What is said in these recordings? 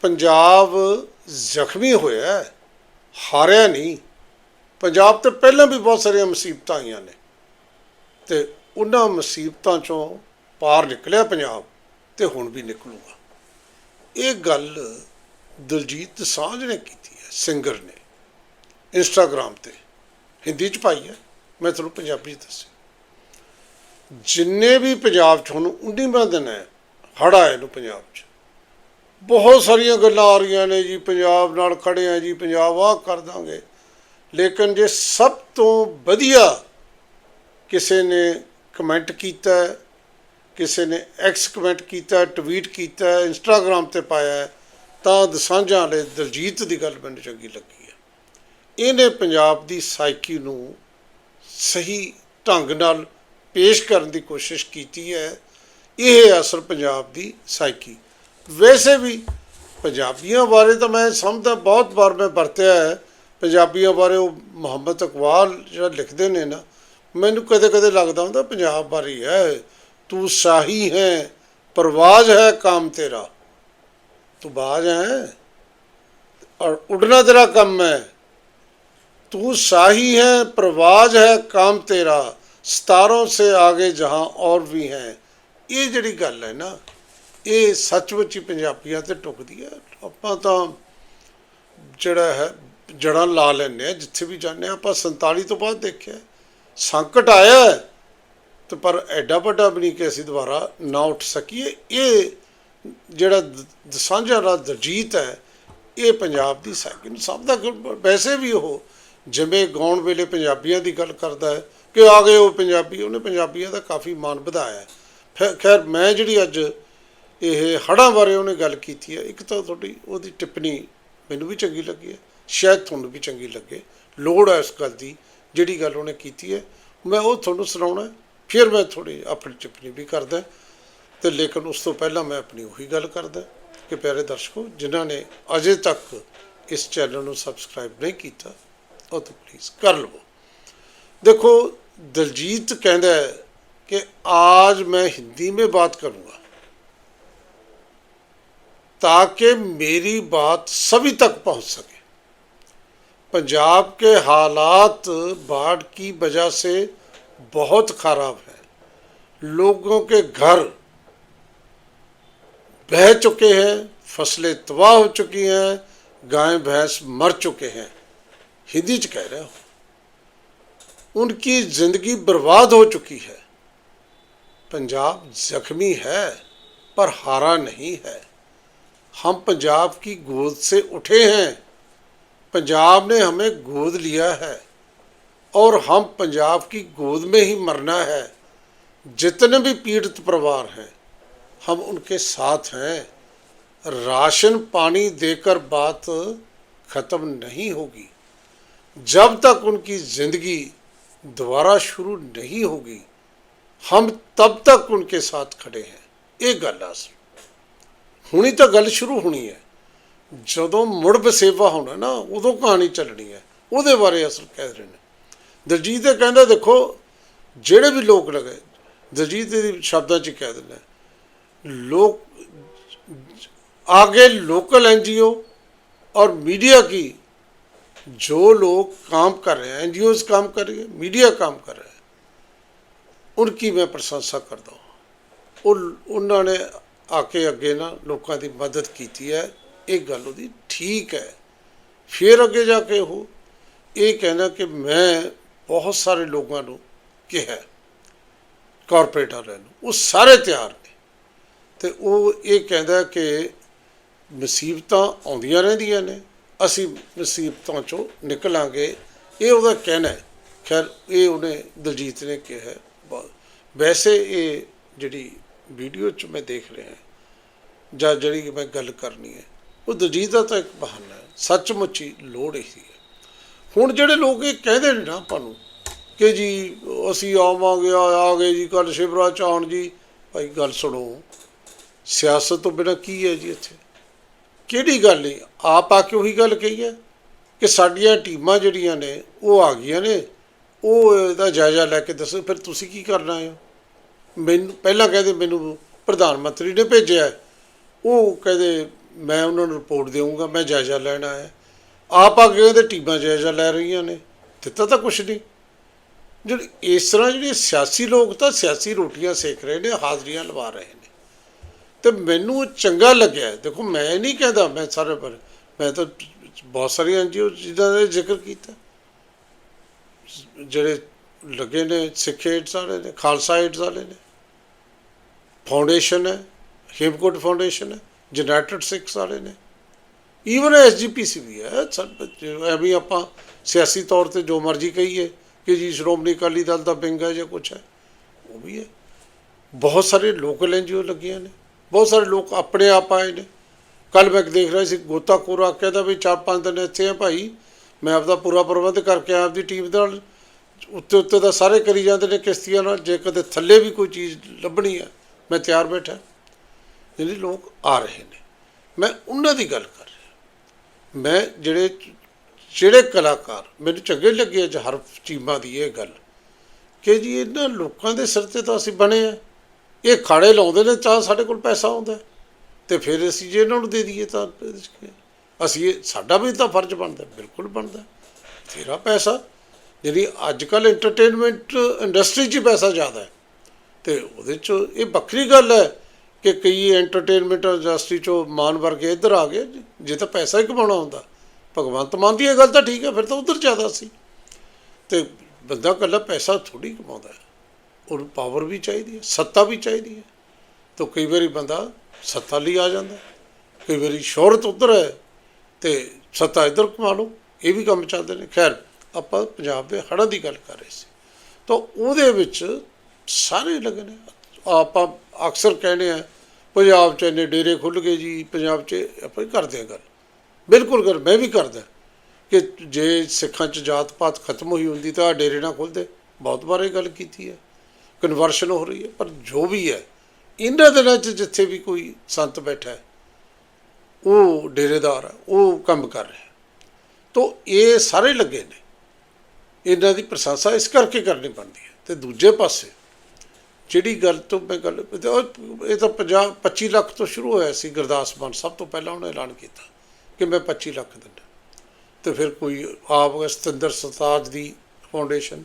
ਪੰਜਾਬ ਜ਼ਖਮੀ ਹੋਇਆ ਹਾਰਿਆ ਨਹੀਂ। ਪੰਜਾਬ ਤੇ ਪਹਿਲਾਂ ਵੀ ਬਹੁਤ ਸਾਰੀਆਂ ਮੁਸੀਬਤਾਂ ਆਈਆਂ ਨੇ ਤੇ ਉਹਨਾਂ ਮੁਸੀਬਤਾਂ ਚੋਂ ਪਾਰ ਨਿਕਲਿਆ ਪੰਜਾਬ ਤੇ ਹੁਣ ਵੀ ਨਿਕਲੂਗਾ। ਇਹ ਗੱਲ ਦਲਜੀਤ ਸਾਂਝ ਨੇ ਕੀਤੀ ਹੈ, ਸਿੰਗਰ ਨੇ। ਇੰਸਟਾਗ੍ਰam ਤੇ, ਹਿੰਦੀ ਚ ਪਾਈ ਹੈ। ਮੈਂ ਤੁਹਾਨੂੰ ਪੰਜਾਬੀ ਚ ਦੱਸਿਆ। ਜਿੰਨੇ ਵੀ ਪੰਜਾਬ ਚ ਹੁਣ 19ਵਾਂ ਦਿਨ ਹੈ, ਹੜ੍ਹ ਆਏ ਨੂੰ ਪੰਜਾਬ ਚ। ਬਹੁਤ ਸਾਰੀਆਂ ਗੱਲਾਂ ਆ ਰਹੀਆਂ ਨੇ ਜੀ ਪੰਜਾਬ ਨਾਲ ਖੜੇ ਆ ਜੀ ਪੰਜਾਬ ਆਹ ਕਰ ਦਾਂਗੇ। ਲੇਕਿਨ ਜੇ ਸਭ ਤੋਂ ਵਧੀਆ ਕਿਸੇ ਨੇ ਕਮੈਂਟ ਕੀਤਾ ਕਿਸੇ ਨੇ ਐਕਸ ਕਮੈਂਟ ਕੀਤਾ ਟਵੀਟ ਕੀਤਾ ਹੈ, ਇੰਸਟਾਗ੍ਰam ਤੇ ਪਾਇਆ ਤਾਂ ਦਸਾਂਝਾਂ ਵਾਲੇ ਦਲਜੀਤ ਦੀ ਗੱਲ ਮੈਨੂੰ ਚੰਗੀ ਲੱਗੀ ਹੈ ਇਹਨੇ ਪੰਜਾਬ ਦੀ ਸਾਈਕੀ ਨੂੰ ਸਹੀ ਢੰਗ ਨਾਲ ਪੇਸ਼ ਕਰਨ ਦੀ ਕੋਸ਼ਿਸ਼ ਕੀਤੀ ਹੈ। ਇਹ ਅਸਰ ਪੰਜਾਬ ਦੀ ਸਾਈਕੀ ਵੈਸੇ ਵੀ ਪੰਜਾਬੀਆਂ ਬਾਰੇ ਤਾਂ ਮੈਂ ਸਮਝਦਾ ਬਹੁਤ ਵਾਰ ਮੈਂ ਵਰਤਿਆ ਹੈ। ਪੰਜਾਬੀਆਂ ਬਾਰੇ ਉਹ ਮੁਹੰਮਦ ਇਕਬਾਲ ਜਿਹੜਾ ਲਿਖਦੇ ਨੇ ਨਾ, ਮੈਨੂੰ ਕਦੇ-ਕਦੇ ਲੱਗਦਾ ਹੁੰਦਾ ਪੰਜਾਬ ਬਾਰੇ ਹੈ। ਤੂੰ ਸਾਹੀ ਹੈ, ਪਰਵਾਜ਼ ਹੈ ਕਾਮ ਤੇਰਾ। ਤੂੰ ਬਾਜ ਹੈ ਔਰ ਉਡਣਾ ਤੇਰਾ ਕੰਮ ਹੈ। ਤੂੰ ਸਾਹੀ ਹੈ, ਪਰਵਾਜ਼ ਹੈ ਕਾਮ ਤੇਰਾ। ਸਤਾਰੋਂ ਸੇ ਆਗੇ ਜਹਾਂ ਔਰ ਵੀ ਹੈ। ਇਹ ਜਿਹੜੀ ਗੱਲ ਹੈ ਨਾ ਇਹ ਸੱਚਮੁੱਚ ਹੀ ਪੰਜਾਬੀਆਂ ਤੇ ਟੁਕਦੀ ਹੈ। ਆਪਾਂ ਤਾਂ ਜਿਹੜਾ ਹੈ ਜੜਾਂ ਲਾ ਲੈਂਦੇ ਆ ਜਿੱਥੇ ਵੀ ਜਾਂਦੇ ਹਾਂ ਆਪਾਂ 47 ਤੋਂ ਬਾਅਦ ਦੇਖਿਆ ਸੰਕਟ ਆਇਆ ਹੈ, ਤੇ ਪਰ ਐਡਾ ਵੱਡਾ ਵੀ ਨਹੀਂ ਕਿ ਅਸੀਂ ਦੁਬਾਰਾ ਨਾ ਉੱਠ ਸਕੀਏ। ਇਹ ਜਿਹੜਾ ਦ- ਦਸਾਂਝਾ ਦਾ ਦਰਜੀਤ ਹੈ ਇਹ ਪੰਜਾਬ ਦੀ ਸਾਈਕੀ ਸਭ ਦਾ ਵੈਸੇ ਵੀ ਉਹ ਜਿਵੇਂ ਗਾਉਣ ਵੇਲੇ ਪੰਜਾਬੀਆਂ ਦੀ ਗੱਲ ਕਰਦਾ ਹੈ ਕਿ ਆ ਗਏ ਉਹ ਪੰਜਾਬੀ ਉਹਨੇ ਪੰਜਾਬੀਆਂ ਦਾ ਕਾਫੀ ਮਾਣ ਵਧਾਇਆ ਹੈ। ਖੈਰ ਮੈਂ ਜਿਹੜੀ ਅੱਜ ਇਹ ਹੜਾਂ ਬਾਰੇ ਉਹਨੇ ਗੱਲ ਕੀਤੀ ਹੈ। ਇੱਕ ਤਾਂ ਤੁਹਾਡੀ ਉਹਦੀ ਟਿੱਪਣੀ ਮੈਨੂੰ ਵੀ ਚੰਗੀ ਲੱਗੀ ਹੈ। ਸ਼ਾਇਦ ਤੁਹਾਨੂੰ ਵੀ ਚੰਗੀ ਲੱਗੇ। ਲੋੜ ਹੈ ਇਸ ਗੱਲ ਦੀ, ਜਿਹੜੀ ਗੱਲ ਉਹਨੇ ਕੀਤੀ ਹੈ। ਮੈਂ ਉਹ ਤੁਹਾਨੂੰ ਸੁਣਾਉਣਾ ਫਿਰ ਮੈਂ ਥੋੜੀ ਆਪਣੀ ਟਿੱਪਣੀ ਵੀ ਕਰਦਾ ਤੇ ਲੇਕਿਨ ਉਸ ਤੋਂ ਪਹਿਲਾਂ ਮੈਂ ਆਪਣੀ ਉਹੀ ਗੱਲ ਕਰਦਾ ਕਿ ਪਿਆਰੇ ਦਰਸ਼ਕੋ, ਜਿਨ੍ਹਾਂ ਨੇ ਅਜੇ ਤੱਕ ਇਸ ਚੈਨਲ ਨੂੰ ਸਬਸਕ੍ਰਾਈਬ ਨਹੀਂ ਕੀਤਾ, ਉਹ ਤੋਂ ਪਲੀਜ਼ ਕਰ ਲਵੋ। ਦੇਖੋ, ਦਲਜੀਤ ਕਹਿੰਦਾ ਕਿ ਆਜ ਮੈਂ ਹਿੰਦੀ ਮੇਂ ਬਾਤ ਕਰੂੰਗਾ। ताकि मेरी बात सभी तक पहुंच सके पंजाब के हालात बाढ़ की वजह से बहुत खराब है लोगों के घर बह चुके हैं फसलें तबाह हो चुकी हैं गाय भैंस मर चुके हैं हिंदी च कह रहे हो उनकी जिंदगी बर्बाद हो चुकी है पंजाब जख्मी है पर हारा नहीं है हम पंजाब की गोद से उठे हैं। पंजाब ने हमें गोद लिया है और हम पंजाब की गोद में ही मरना है। जितने भी पीड़ित परिवार हैं, हम उनके साथ हैं। राशन पानी देकर बात ख़त्म नहीं होगी। जब तक उनकी ज़िंदगी दोबारा शुरू नहीं होगी, हम तब तक उनके साथ खड़े हैं। एक गल आसम ਹੁਣੀ ਤਾਂ ਗੱਲ ਸ਼ੁਰੂ ਹੋਣੀ ਹੈ ਜਦੋਂ ਮੁੜ ਬਸੇਵਾ ਹੋਣਾ ਨਾ ਉਦੋਂ ਕਹਾਣੀ ਚੱਲਣੀ ਹੈ ਉਹਦੇ ਬਾਰੇ ਅਸਲ ਕਹਿ ਰਹੇ ਨੇ ਦਲਜੀਤ ਇਹ ਕਹਿੰਦਾ ਦੇਖੋ ਜਿਹੜੇ ਵੀ ਲੋਕ ਲਗੇ ਦਲਜੀਤ ਦੇ ਸ਼ਬਦਾਂ 'ਚ ਹੀ ਕਹਿ ਦਿੰਦਾ ਲੋਕ आगे लोकल एनजीओ और मीडिया की जो लोग काम कर रहे हैं एनजीओ काम कर रही है मीडिया काम कर रहा है उनकी मैं प्रशंसा करता हूँ ਉਹ ਉਹਨਾਂ ਨੇ ਆ ਕੇ ਅੱਗੇ ਨਾ ਲੋਕਾਂ ਦੀ ਮਦਦ ਕੀਤੀ ਹੈ, ਇਹ ਗੱਲ ਉਹਦੀ ਠੀਕ ਹੈ। ਫਿਰ ਅੱਗੇ ਜਾ ਕੇ ਉਹ ਇਹ ਕਹਿੰਦਾ ਕਿ ਮੈਂ ਬਹੁਤ ਸਾਰੇ ਲੋਕਾਂ ਨੂੰ ਕਿਹਾ ਕਾਰਪੋਰੇਟ ਵਾਲਿਆਂ ਨੂੰ, ਉਹ ਸਾਰੇ ਤਿਆਰ ਨੇ। ਤੇ ਉਹ ਇਹ ਕਹਿੰਦਾ ਕਿ ਮੁਸੀਬਤਾਂ ਆਉਂਦੀਆਂ ਰਹਿੰਦੀਆਂ ਨੇ, ਅਸੀਂ ਮੁਸੀਬਤਾਂ ਚੋਂ ਨਿਕਲਾਂਗੇ। ਇਹ ਉਹਦਾ ਕਹਿਣਾ ਹੈ। ਖੈਰ, ਇਹ ਉਹਨੇ ਦਲਜੀਤ ਨੇ ਕਿਹਾ ਵੈਸੇ ਇਹ ਜਿਹੜੀ ਵੀਡੀਓ 'ਚ ਮੈਂ ਦੇਖ ਰਿਹਾ ਜਾਂ ਜਿਹੜੀ ਮੈਂ ਗੱਲ ਕਰਨੀ ਹੈ। ਉਹ ਦਲਜੀਤ ਦਾ ਤਾਂ ਇੱਕ ਬਹਾਨਾ ਹੈ। ਸੱਚਮੁੱਚ ਹੀ ਲੋੜ ਹੀ ਹੈ। ਹੁਣ ਜਿਹੜੇ ਲੋਕ ਇਹ ਕਹਿੰਦੇ ਨੇ ਨਾ ਆਪਾਂ ਨੂੰ ਕਿ ਜੀ, ਅਸੀਂ ਆਵਾਂਗੇ, ਆ ਗਏ ਜੀ ਕੱਲ ਸ਼ਿਵਰਾਜ ਚੌਹਾਨ ਜੀ। ਭਾਈ ਗੱਲ ਸੁਣੋ। ਸਿਆਸਤ ਤੋਂ ਬਿਨਾਂ ਕੀ ਹੈ ਜੀ ਇੱਥੇ? ਕਿਹੜੀ ਗੱਲ ਨਹੀਂ ਆਪ ਆ ਕੇ ਉਹੀ ਗੱਲ ਕਹੀ ਹੈ ਕਿ ਸਾਡੀਆਂ ਟੀਮਾਂ ਜਿਹੜੀਆਂ ਨੇ, ਉਹ ਆ ਗਈਆਂ ਨੇ। ਉਹ ਇਹਦਾ ਜਾਇਜ਼ਾ ਲੈ ਕੇ ਦੱਸੋ। ਫਿਰ ਤੁਸੀਂ ਕੀ ਕਰਨਾ ਹੈ? ਮੈਨੂੰ ਪਹਿਲਾਂ ਕਹਿੰਦੇ ਮੈਨੂੰ ਪ੍ਰਧਾਨ ਮੰਤਰੀ ਨੇ ਭੇਜਿਆ ਉਹ ਕਹਿੰਦੇ, ਮੈਂ ਉਹਨਾਂ ਨੂੰ ਰਿਪੋਰਟ ਦੇਵਾਂਗਾ ਮੈਂ ਜਾਇਜ਼ਾ ਲੈਣਾ ਹੈ ਆਪ ਆ ਕੇ ਉਹਦੇ ਟੀਮਾਂ ਜਾਇਜ਼ਾ ਲੈ ਰਹੀਆਂ ਨੇ। ਦਿੱਤਾ ਤਾਂ ਕੁਛ ਨਹੀਂ। ਜਿਹੜੀ ਇਸ ਤਰ੍ਹਾਂ ਜਿਹੜੇ ਸਿਆਸੀ ਲੋਕ ਤਾਂ ਸਿਆਸੀ ਰੋਟੀਆਂ ਸੇਕ ਰਹੇ ਨੇ, ਹਾਜ਼ਰੀਆਂ ਲਵਾ ਰਹੇ ਨੇ। ਤੇ ਮੈਨੂੰ ਉਹ ਚੰਗਾ ਲੱਗਿਆ। ਦੇਖੋ, ਮੈਂ ਨਹੀਂ ਕਹਿੰਦਾ, ਮੈਂ ਸਾਰੇ ਪਰ, ਮੈਂ ਤਾਂ ਬਹੁਤ ਸਾਰੀਆਂ ਐਨਜੀਓ ਜਿਹਦਾ ਦਾ ਜ਼ਿਕਰ ਕੀਤਾ। ਜਿਹੜੇ ਲੱਗੇ ਨੇ ਸਿੱਖ ਏਡਸ ਵਾਲੇ ਨੇ, ਖਾਲਸਾ ਏਡਸ ਵਾਲੇ ਨੇ ਫਾਊਂਡੇਸ਼ਨ ਹੈ, ਹੇਮਕੋਟ ਫਾਊਂਡੇਸ਼ਨ ਹੈ ਯੂਨਾਈਟਿਡ ਸਿੱਖ ਸਾਰੇ ਨੇ। ਈਵਨ ਐਸਜੀਪੀਸੀ ਵੀ ਹੈ ਐਵੇਂ ਆਪਾਂ ਸਿਆਸੀ ਤੌਰ ਤੇ ਜੋ ਮਰਜ਼ੀ ਕਹੀਏ ਕਿ ਜੀ ਸ਼੍ਰੋਮਣੀ ਅਕਾਲੀ ਦਲ ਦਾ ਵਿੰਗ ਹੈ ਜਾਂ ਕੁਛ ਹੈ, ਉਹ ਵੀ ਹੈ। ਬਹੁਤ ਸਾਰੇ ਲੋਕਲ ਐਨਜੀਓ ਲੱਗੀਆਂ ਨੇ, ਬਹੁਤ ਸਾਰੇ ਲੋਕ ਆਪਣੇ ਆਪ ਆਏ ਨੇ। ਕੱਲ ਮੈਂ ਦੇਖ ਰਿਹਾ ਸੀ, ਗੋਤਾਖੋਰ ਕਹਿੰਦਾ ਵੀ ਚਾਰ ਪੰਜ ਦਿਨ ਇੱਥੇ ਆ ਭਾਈ, ਮੈਂ ਆਪਦਾ ਪੂਰਾ ਪ੍ਰਬੰਧ ਕਰਕੇ ਆਪਦੀ ਟੀਮ ਦੇ ਨਾਲ ਉੱਤੇ ਉੱਤੇ ਦਾ ਸਾਰੇ ਕਰੀ ਜਾਂਦੇ ਨੇ ਕਿਸ਼ਤੀਆਂ ਨਾਲ, ਜੇ ਕਦੇ ਥੱਲੇ ਵੀ ਕੋਈ ਚੀਜ਼ ਲੱਭਣੀ ਹੈ। ਮੈਂ ਤਿਆਰ ਬੈਠਾ। ਜਿਹੜੇ ਲੋਕ ਆ ਰਹੇ ਨੇ। ਮੈਂ ਉਹਨਾਂ ਦੀ ਗੱਲ ਕਰ ਰਿਹਾ। ਮੈਂ ਜਿਹੜੇ ਜਿਹੜੇ ਕਲਾਕਾਰ, ਮੈਨੂੰ ਚੰਗੇ ਲੱਗੇ ਅੱਜ ਹਰ ਚੀਮਾਂ ਦੀ ਇਹ ਗੱਲ ਕਿ ਜੀ ਇਹਨਾਂ ਲੋਕਾਂ ਦੇ ਸਿਰ ਤੇ ਤਾਂ ਅਸੀਂ ਬਣੇ ਆ। ਇਹ ਖਾੜੇ ਲਾਉਂਦੇ ਨੇ ਤਾਂ ਸਾਡੇ ਕੋਲ ਪੈਸਾ ਆਉਂਦਾ ਹੈ। ਤੇ ਫਿਰ ਅਸੀਂ ਜੇ ਇਹਨਾਂ ਨੂੰ ਦੇ ਦਈਏ ਤਾਂ ਇਹਦੇ ਅਸੀਂ ਇਹ, ਸਾਡਾ ਵੀ ਤਾਂ ਫਰਜ਼ ਬਣਦਾ ਬਿਲਕੁਲ ਬਣਦਾ ਤੇਰਾ ਪੈਸਾ ਜਿਹੜੀ ਅੱਜ ਕੱਲ ਐਂਟਰਟੇਨਮੈਂਟ ਇੰਡਸਟਰੀ 'ਚ ਹੀ ਪੈਸਾ ਜ਼ਿਆਦਾ ਹੈ। ਤੇ ਉਹਦੇ 'ਚ ਇਹ ਵੱਖਰੀ ਗੱਲ ਹੈ ਕਿ ਕਈ ਐਂਟਰਟੇਨਮੈਂਟ ਇੰਡਸਟਰੀ 'ਚੋਂ ਮਾਨ ਵਰਗੇ ਇੱਧਰ ਆ ਗਏ, ਜੇ ਤਾਂ ਪੈਸਾ ਹੀ ਕਮਾਉਣਾ ਹੁੰਦਾ। ਭਗਵੰਤ ਮਾਨ ਦੀ ਇਹ ਗੱਲ ਤਾਂ ਠੀਕ ਹੈ, ਫਿਰ ਤਾਂ ਉਧਰ ਜ਼ਿਆਦਾ ਸੀ। ਤੇ ਬੰਦਾ ਇਕੱਲਾ ਪੈਸਾ ਥੋੜੀ ਕਮਾਉਂਦਾ ਹੈ। ਉਹਨੂੰ ਪਾਵਰ ਵੀ ਚਾਹੀਦੀ ਹੈ, ਸੱਤਾ ਵੀ ਚਾਹੀਦੀ ਹੈ। ਤਾਂ ਕਈ ਵਾਰੀ ਬੰਦਾ ਸੱਤਾ ਲਈ ਆ ਜਾਂਦਾ ਕਈ ਵਾਰੀ ਸ਼ੋਹਰਤ ਉਧਰ ਹੈ ਤੇ ਸੱਤਾ ਇੱਧਰ ਕਮਾ ਲਓ, ਇਹ ਵੀ ਕੰਮ ਚੱਲਦੇ ਨੇ। ਖੈਰ, ਆਪਾਂ ਪੰਜਾਬ ਦੇ ਹੜ੍ਹਾਂ ਦੀ ਗੱਲ ਕਰ ਰਹੇ ਸੀ। ਤਾਂ ਉਹਦੇ ਵਿੱਚ ਸਾਰੇ ਲੱਗੇ ਨੇ ਆਪਾਂ ਅਕਸਰ ਕਹਿੰਦੇ ਆ, ਪੰਜਾਬ 'ਚ ਇੰਨੇ ਡੇਰੇ ਖੁੱਲ ਗਏ ਜੀ, ਪੰਜਾਬ 'ਚ ਆਪਾਂ ਕਰਦੇ ਆ ਗੱਲ। ਬਿਲਕੁਲ ਕਰ ਮੈਂ ਵੀ ਕਰਦਾ। ਕਿ ਜੇ ਸਿੱਖਾਂ 'ਚ ਜਾਤ ਪਾਤ ਖਤਮ ਹੋਈ ਹੁੰਦੀ ਤਾਂ ਡੇਰੇ ਨਾ ਖੁੱਲਦੇ ਬਹੁਤ ਵਾਰ ਗੱਲ ਕੀਤੀ ਹੈ। ਕਨਵਰਸ਼ਨ ਹੋ ਰਹੀ ਹੈ, ਪਰ ਜੋ ਵੀ ਹੈ, ਇਹਨਾਂ ਦਿਨਾਂ 'ਚ ਜਿੱਥੇ ਵੀ ਕੋਈ ਸੰਤ ਬੈਠਾ ਹੈ, ਉਹ ਡੇਰੇਦਾਰ ਹੈ, ਉਹ ਕੰਮ ਕਰ ਰਿਹਾ ਤੋ ਇਹ ਸਾਰੇ ਲੱਗੇ ਨੇ। ਇਹਨਾਂ ਦੀ ਪ੍ਰਸ਼ੰਸਾ ਇਸ ਕਰਕੇ ਕਰਨੀ ਪੈਂਦੀ ਹੈ। ਤੇ ਦੂਜੇ ਪਾਸੇ ਜਿਹੜੀ ਗੱਲ ਤੋਂ ਮੈਂ ਗੱਲ ਇਹ ਤਾਂ 50 25 ਲੱਖ ਤੋਂ ਸ਼ੁਰੂ ਹੋਇਆ ਸੀ ਗੁਰਦਾਸ ਮਾਨ ਸਭ ਤੋਂ ਪਹਿਲਾਂ ਉਹਨੇ ਐਲਾਨ ਕੀਤਾ ਕਿ ਮੈਂ 25 ਲੱਖ ਦਿੰਦਾ। ਤੇ ਫਿਰ ਕੋਈ ਆਪ ਸਤਿੰਦਰ ਸਰਤਾਜ ਦੀ ਫਾਊਂਡੇਸ਼ਨ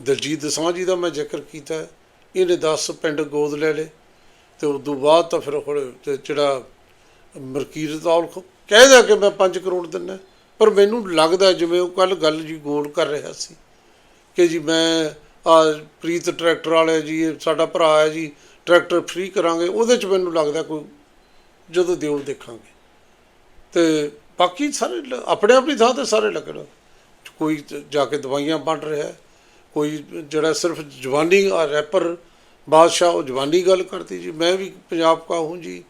ਦਲਜੀਤ ਦਸਾਂਝ ਜੀ ਦਾ ਮੈਂ ਜ਼ਿਕਰ ਕੀਤਾ। ਇਹਨੇ 10 ਪਿੰਡ ਗੋਦ ਲੈ ਲਏ ਤੇ ਉਸ ਤੋਂ ਬਾਅਦ ਤਾਂ ਫਿਰ ਹੁਣ ਜਿਹੜਾ ਮਰਕੀਰਤ ਔਲਖ ਕਹਿੰਦਾ ਕਿ ਮੈਂ 5 ਕਰੋੜ ਦਿੰਦਾ। ਪਰ ਮੈਨੂੰ ਲੱਗਦਾ ਜਿਵੇਂ ਉਹ ਕੱਲ ਗੱਲ ਜੀ ਗੋਲ ਕਰ ਰਿਹਾ ਸੀ ਕਿ ਜੀ ਮੈਂ ਆ ਪ੍ਰੀਤ ਟਰੈਕਟਰ ਵਾਲੇ ਜੀ ਇਹ ਸਾਡਾ ਭਰਾ ਹੈ ਜੀ ਟਰੈਕਟਰ ਫ੍ਰੀ ਕਰਾਂਗੇ ਉਹਦੇ ਚ ਮੈਨੂੰ ਲੱਗਦਾ ਕੋਈ ਜਦੋਂ ਦਿਓ ਦੇਖਾਂਗੇ ਤੇ ਬਾਕੀ ਸਾਰੇ ਲ- ਆਪਣੇ ਆਪਣੀ ਥਾਂ ਤੇ ਸਾਰੇ ਲੱਗਣ ਕੋਈ ਜ- ਜਾ ਕੇ ਦਵਾਈਆਂ ਵੰਡ ਰਿਹਾ ਹੈ, ਕੋਈ ਜਿਹੜਾ ਸਿਰਫ ਜਵਾਨੀ ਆ ਰੈਪਰ ਬਾਦਸ਼ਾਹ ਉਹ ਜਵਾਨੀ ਗੱਲ ਕਰਦੀ ਜੀ ਮੈਂ ਵੀ ਪੰਜਾਬ ਕਾ ਹੂੰ ਜੀ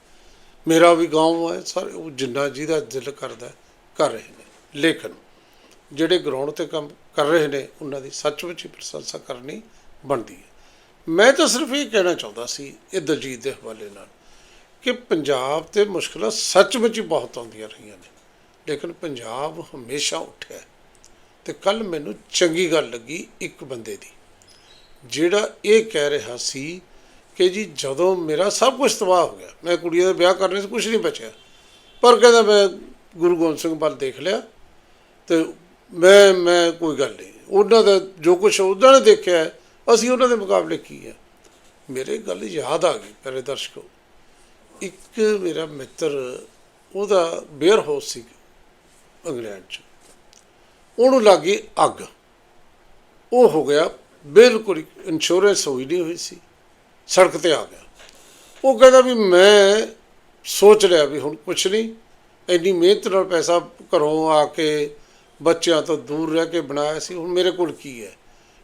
ਮੇਰਾ ਵੀ گاؤں ਹੈ ਸਾਰੇ ਉਹ ਜਿੰਨਾ ਜਿਹਦਾ ਦਿਲ ਕਰਦਾ ਹੈ, ਕਰ ਰਹੇ ਨੇ ਲੇਕਿਨ ਜਿਹੜੇ ਗਰਾਊਂਡ ਤੇ ਕੰਮ ਕਰ ਰਹੇ ਨੇ, ਉਹਨਾਂ ਦੀ ਸੱਚਮੁੱਚ ਹੀ ਪ੍ਰਸ਼ੰਸਾ ਕਰਨੀ ਬਣਦੀ ਹੈ ਮੈਂ ਤਾਂ ਸਿਰਫ ਇਹ ਕਹਿਣਾ ਚਾਹੁੰਦਾ ਸੀ, ਇਹ ਦਲਜੀਤ ਦੇ ਹਵਾਲੇ ਨਾਲ, ਕਿ ਪੰਜਾਬ ਤੇ ਮੁਸ਼ਕਲਾਂ ਸੱਚਮੁੱਚ ਹੀ ਬਹੁਤ ਆਉਂਦੀਆਂ ਰਹੀਆਂ ਨੇ ਲੇਕਿਨ ਪੰਜਾਬ ਹਮੇਸ਼ਾ ਉੱਠਿਆ ਹੈ। ਤੇ ਕੱਲ ਮੈਨੂੰ ਚੰਗੀ ਗੱਲ ਲੱਗੀ ਇੱਕ ਬੰਦੇ ਦੀ ਜਿਹੜਾ ਇਹ ਕਹਿ ਰਿਹਾ ਸੀ ਕਿ ਜੀ ਜਦੋਂ ਮੇਰਾ ਸਭ ਕੁਝ ਤਬਾਹ ਹੋ ਗਿਆ, ਮੈਂ ਕੁੜੀਆਂ ਦਾ ਵਿਆਹ ਕਰਨੇ ਸੀ ਕੁਝ ਨਹੀਂ ਬਚਿਆ, ਪਰ ਕਹਿੰਦਾ ਮੈਂ ਗੁਰੂ ਗੋਬਿੰਦ ਸਿੰਘ ਵੱਲ ਦੇਖ ਲਿਆ ਤੇ ਮੈਂ ਮੈਂ ਕੋਈ ਗੱਲ ਨਹੀਂ। ਉਹਨਾਂ ਦਾ ਜੋ ਕੁਝ ਉਹਨਾਂ ਨੇ ਦੇਖਿਆ, ਅਸੀਂ ਉਹਨਾਂ ਦੇ ਮੁਕਾਬਲੇ ਕੀ ਹੈ ਮੇਰੇ ਗੱਲ ਯਾਦ ਆ ਗਈ ਮੇਰੇ ਦਰਸ਼ਕੋ। ਇੱਕ ਮੇਰਾ ਮਿੱਤਰ, ਉਹਦਾ ਬੇਅਰ ਹਾਊਸ ਸੀ ਇੰਗਲੈਂਡ 'ਚ। ਉਹਨੂੰ ਲੱਗੀ ਅੱਗ। ਉਹ ਹੋ ਗਿਆ, ਬਿਲਕੁਲ ਇੰਸ਼ੋਰੈਂਸ ਹੋਈ ਨਹੀਂ ਹੋਈ ਸੀ। ਸੜਕ ਤੇ ਆ ਗਿਆ। ਉਹ ਕਹਿੰਦਾ ਵੀ ਮੈਂ ਸੋਚ ਲਿਆ ਵੀ ਹੁਣ ਕੁਛ ਨਹੀਂ, ਇੰਨੀ ਮਿਹਨਤ ਨਾਲ ਪੈਸਾ ਘਰੋਂ ਆ ਕੇ ਬੱਚਿਆਂ ਤੋਂ ਦੂਰ ਰਹਿ ਕੇ ਬਣਾਇਆ ਸੀ, ਹੁਣ ਮੇਰੇ ਕੋਲ ਕੀ ਹੈ?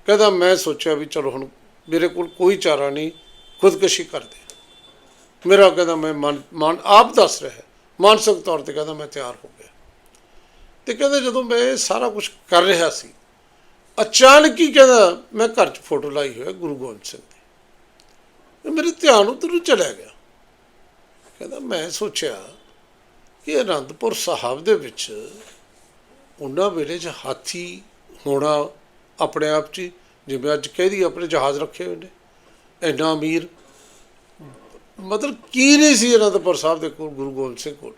ਕਹਿੰਦਾ, ਮੈਂ ਸੋਚਿਆ ਵੀ ਚਲੋ ਹੁਣ ਮੇਰੇ ਕੋਲ ਕੋਈ ਚਾਰਾ ਨਹੀਂ, ਖੁਦਕਸ਼ੀ ਕਰ ਦੇ ਮੇਰਾ ਕਹਿੰਦਾ, ਮੈਂ ਮਨ ਮਨ ਆਪ ਦੱਸ ਰਿਹਾ ਮਾਨਸਿਕ ਤੌਰ ਤੇ ਕਹਿੰਦਾ, ਮੈਂ ਤਿਆਰ ਹੋ ਗਿਆ। ਤੇ ਕਹਿੰਦਾ, ਜਦੋਂ ਮੈਂ ਇਹ ਸਾਰਾ ਕੁਝ ਕਰ ਰਿਹਾ ਸੀ, ਅਚਾਨਕ ਹੀ ਕਹਿੰਦਾ, ਮੈਂ ਘਰ 'ਚ ਫੋਟੋ ਲਾਈ ਹੋਇਆ ਗੁਰੂ ਗੋਬਿੰਦ ਸਿੰਘ ਦੀ। ਮੇਰੇ ਧਿਆਨ ਉੱਧਰ ਨੂੰ ਚਲਾ ਗਿਆ। ਕਹਿੰਦਾ, ਮੈਂ ਸੋਚਿਆ ਕਿ ਅਨੰਦਪੁਰ ਸਾਹਿਬ ਦੇ ਵਿੱਚ ਉਹਨਾਂ ਵੇਲੇ 'ਚ ਹਾਥੀ ਹੋਣਾ ਆਪਣੇ ਆਪ 'ਚ ਹੀ, ਜਿਵੇਂ ਅੱਜ ਕਹਿਦੀ ਆਪਣੇ ਜਹਾਜ਼ ਰੱਖੇ ਹੋਏ ਨੇ। ਇੰਨਾ ਅਮੀਰ ਮਤਲਬ ਕੀ ਨਹੀਂ ਸੀ ਅਨੰਦਪੁਰ ਸਾਹਿਬ ਦੇ ਕੋਲ ਗੁਰੂ ਗੋਬਿੰਦ ਸਿੰਘ ਕੋਲ।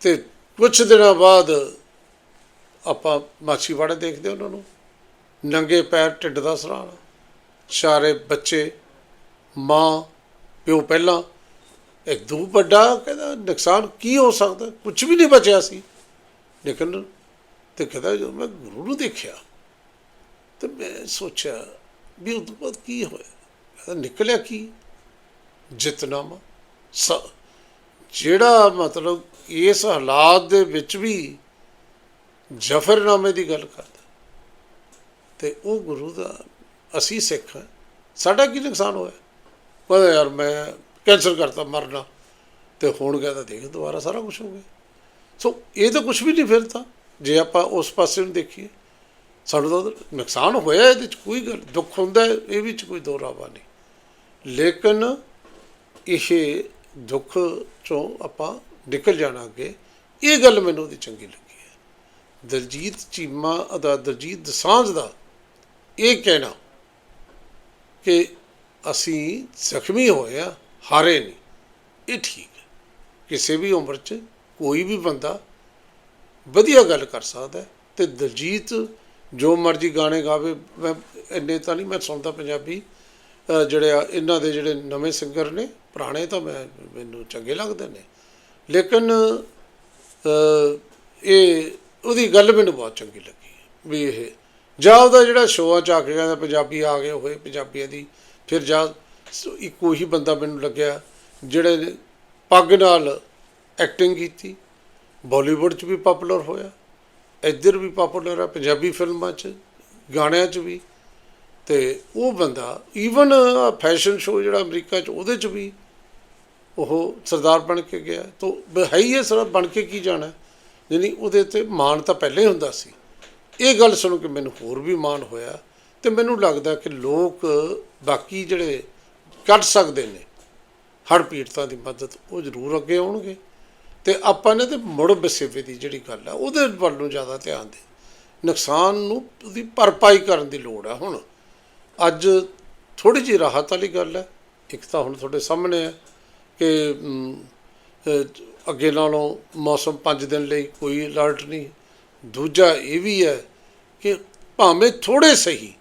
ਤੇ ਕੁਝ ਦਿਨਾਂ ਬਾਅਦ ਆਪਾਂ ਮਾਛੀਵਾੜੇ ਦੇਖਦੇ ਉਹਨਾਂ ਨੂੰ। ਨੰਗੇ ਪੈਰ ਢਿੱਡ ਦਾ ਸਰਾਣਾ ਸਾਰੇ ਬੱਚੇ ਮਾਂ ਪਿਓ ਪਹਿਲਾਂ। ਇੱਕ ਦੂ ਵੱਡਾ ਕਹਿੰਦਾ ਨੁਕਸਾਨ ਕੀ ਹੋ ਸਕਦਾ? ਕੁਝ ਵੀ ਨਹੀਂ ਬਚਿਆ ਸੀ। ਲੇਕਿਨ ਤੇ ਕਹਿੰਦਾ ਜਦੋਂ ਮੈਂ ਗੁਰੂ ਨੂੰ ਦੇਖਿਆ ਤੇ ਮੈਂ ਸੋਚਿਆ ਵੀ ਉਹ ਤੋਂ ਬਾਅਦ ਕੀ ਹੋਇਆ? ਕਹਿੰਦਾ ਨਿਕਲਿਆ ਕੀ? ਜਿਤਨਾਮਾ ਸ ਜਿਹੜਾ ਮਤਲਬ ਇਸ ਹਾਲਾਤ ਦੇ ਵਿੱਚ ਵੀ ਜ਼ਫਰਨਾਮੇ ਦੀ ਗੱਲ ਕਰਦਾ ਤੇ ਉਹ ਗੁਰੂ ਦਾ ਅਸੀਂ ਸਿੱਖ ਹਾਂ। ਸਾਡਾ ਕੀ ਨੁਕਸਾਨ ਹੋਇਆ? ਕਹਿੰਦਾ ਯਾਰ ਮੈਂ ਕੈਂਸਰ ਕਰਤਾ ਮਰਨਾ ਤੇ ਹੁਣ ਕਹਿੰਦਾ ਦੇਖ ਦੁਬਾਰਾ ਸਾਰਾ ਕੁਝ ਹੋ ਗਿਆ। ਸੋ ਇਹ ਤਾਂ ਕੁਝ ਵੀ ਨਹੀਂ ਫਿਰ ਤਾਂ। ਜੇ ਆਪਾਂ ਉਸ ਪਾਸੇ ਨੂੰ ਦੇਖੀਏ ਸਾਨੂੰ ਤਾਂ ਨੁਕਸਾਨ ਹੋਇਆ ਇਹਦੇ ਚ ਕੋਈ ਗੱਲ ਦੁੱਖ ਹੁੰਦਾ ਹੈ, ਇਹ ਵਿੱਚ ਕੋਈ ਦੋ ਰਾਵਾ ਨਹੀਂ। ਲੇਕਿਨ ਇਹ ਦੁੱਖ ਚੋਂ ਆਪਾਂ ਨਿਕਲ ਜਾਣਾ ਅੱਗੇ ਇਹ ਗੱਲ ਮੈਨੂੰ ਉਹਦੀ ਚੰਗੀ ਲੱਗੀ ਹੈ। ਦਲਜੀਤ ਚੀਮਾ ਅਦਾ ਦਲਜੀਤ ਦਸਾਂਝ ਦਾ ਇਹ ਕਹਿਣਾ ਕਿ ਅਸੀਂ ਜ਼ਖਮੀ ਹੋਏ ਆ ਹਾਰੇ ਨਹੀਂ। ਇਹ ਠੀਕ ਹੈ। ਕਿਸੇ ਵੀ ਉਮਰ 'ਚ ਕੋਈ ਵੀ ਬੰਦਾ ਵਧੀਆ ਗੱਲ ਕਰ ਸਕਦਾ ਹੈ ਤੇ ਦਲਜੀਤ ਜੋ ਮਰਜ਼ੀ ਗਾਣੇ ਗਾਵੇ, ਮੈਂ ਇੰਨੇ ਤਾਂ ਨਹੀਂ, ਮੈਂ ਸੁਣਦਾ ਪੰਜਾਬੀ ਜਿਹੜੇ ਆ, ਇਹਨਾਂ ਦੇ ਜਿਹੜੇ ਨਵੇਂ ਸਿੰਗਰ ਨੇ, ਪੁਰਾਣੇ ਤਾਂ ਮੈਂ, ਮੈਨੂੰ ਚੰਗੇ ਲੱਗਦੇ ਨੇ। ਲੇਕਿਨ ਇਹ, ਉਹਦੀ ਗੱਲ ਮੈਨੂੰ ਬਹੁਤ ਚੰਗੀ ਲੱਗੀ ਵੀ ਇਹ, ਜਾਂ ਉਹਦਾ ਜਿਹੜਾ ਸ਼ੋਅ ਚ ਆ ਕੇ ਕਹਿੰਦਾ ਪੰਜਾਬੀ ਆ ਗਏ ਹੋਏ ਪੰਜਾਬੀਆਂ ਦੀ, ਫਿਰ ਜਾਂ ਸ- ਇੱਕੋ ਹੀ ਬੰਦਾ ਮੈਨੂੰ ਲੱਗਿਆ, ਜਿਹੜੇ ਪੱਗ ਨਾਲ ਐਕਟਿੰਗ ਕੀਤੀ ਬਾਲੀਵੁੱਡ 'ਚ ਵੀ ਪਪੂਲਰ ਹੋਇਆ, ਇੱਧਰ ਵੀ ਪਪੂਲਰ ਆ, ਪੰਜਾਬੀ ਫਿਲਮਾਂ 'ਚ, ਗਾਣਿਆਂ 'ਚ ਵੀ, ਤੇ ਉਹ ਬੰਦਾ ਈਵਨ ਫੈਸ਼ਨ ਸ਼ੋਅ ਜਿਹੜਾ ਅਮਰੀਕਾ 'ਚ, ਉਹਦੇ 'ਚ ਵੀ ਉਹ ਸਰਦਾਰ ਬਣ ਕੇ ਗਿਆ। ਤਾਂ ਹੈ ਹੀ ਇਹ ਸਾਰਾ, ਬਣ ਕੇ ਕੀ ਜਾਣਾ? ਯਾਨੀ ਉਹਦੇ ਤੇ ਮਾਣ ਤਾਂ ਪਹਿਲਾਂ ਹੀ ਹੁੰਦਾ ਸੀ। ਇਹ ਗੱਲ ਸੁਣ ਕੇ ਮੈਨੂੰ ਹੋਰ ਵੀ ਮਾਣ ਹੋਇਆ ਤੇ ਮੈਨੂੰ ਲੱਗਦਾ ਕਿ ਲੋਕ ਬਾਕੀ ਜਿਹੜੇ ਕੱਢ ਸਕਦੇ ਨੇ, ਹੜ੍ਹ ਪੀੜਤਾਂ ਦੀ ਮਦਦ ਉਹ ਜ਼ਰੂਰ ਅੱਗੇ ਆਉਣਗੇ। ਤੇ ਆਪਾਂ ਨੇ ਤੇ ਮੁੜ ਬਸੇਵੇ ਦੀ ਜਿਹੜੀ ਗੱਲ ਆ, ਉਹਦੇ ਵੱਲ ਨੂੰ ਜ਼ਿਆਦਾ ਧਿਆਨ ਦੇ। ਨੁਕਸਾਨ ਨੂੰ ਉਹਦੀ ਭਰਪਾਈ ਕਰਨ ਦੀ ਲੋੜ ਆ ਹੁਣ। ਅੱਜ ਥੋੜੀ ਜਿਹੀ ਰਾਹਤ ਵਾਲੀ ਗੱਲ ਹੈ ਇੱਕ ਤਾਂ ਹੁਣ ਤੁਹਾਡੇ ਸਾਹਮਣੇ ਹੈ ਕਿ ਅੱਗੇ ਨਾਲੋਂ ਮੌਸਮ 5 ਦਿਨ ਲਈ ਕੋਈ ਅਲਰਟ ਨਹੀਂ। ਦੂਜਾ ਇਹ ਵੀ ਹੈ ਕਿ ਭਾਵੇਂ ਥੋੜੇ ਸਹੀ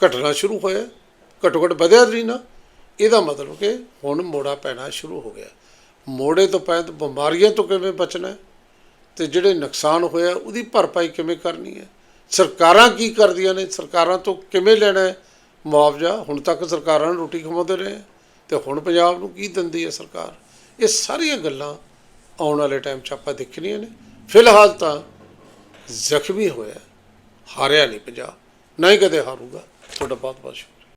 ਘਟਣਾ ਸ਼ੁਰੂ ਹੋਇਆ ਘੱਟੋ ਘੱਟ ਵਧਿਆ ਨਹੀਂ ਨਾ। ਇਹਦਾ ਮਤਲਬ ਕਿ ਹੁਣ ਮੋੜਾ ਪੈਣਾ ਸ਼ੁਰੂ ਹੋ ਗਿਆ। ਮੋੜੇ ਤੋਂ ਪੈ ਬਿਮਾਰੀਆਂ ਤੋਂ ਕਿਵੇਂ ਬਚਣਾ ਹੈ? ਤੇ ਜਿਹੜੇ ਨੁਕਸਾਨ ਹੋਇਆ ਉਹਦੀ ਭਰਪਾਈ ਕਿਵੇਂ ਕਰਨੀ ਹੈ? ਸਰਕਾਰਾਂ ਕੀ ਕਰਦੀਆਂ ਨੇ? ਸਰਕਾਰਾਂ ਤੋਂ ਕਿਵੇਂ ਲੈਣਾ ਹੈ ਮੁਆਵਜ਼ਾ? ਹੁਣ ਤੱਕ ਸਰਕਾਰਾਂ ਨੂੰ ਰੋਟੀ ਖਵਾਉਂਦੇ ਰਹੇ ਹੈ, ਤੇ ਹੁਣ ਪੰਜਾਬ ਨੂੰ ਕੀ ਦਿੰਦੀ ਹੈ ਸਰਕਾਰ? ਇਹ ਸਾਰੀਆਂ ਗੱਲਾਂ ਆਉਣ ਵਾਲੇ ਟਾਈਮ 'ਚ ਆਪਾਂ ਦੇਖਣੀਆਂ ਨੇ। ਫਿਲਹਾਲ ਤਾਂ ਜ਼ਖਮੀ ਹੋਇਆ ਹਾਰਿਆ ਨਹੀਂ ਪੰਜਾਬ। ਨਾ ਹੀ ਕਦੇ ਹਾਰੂਗਾ। ਤੁਹਾਡਾ ਬਹੁਤ ਬਹੁਤ ਸ਼ੁਕਰੀਆ।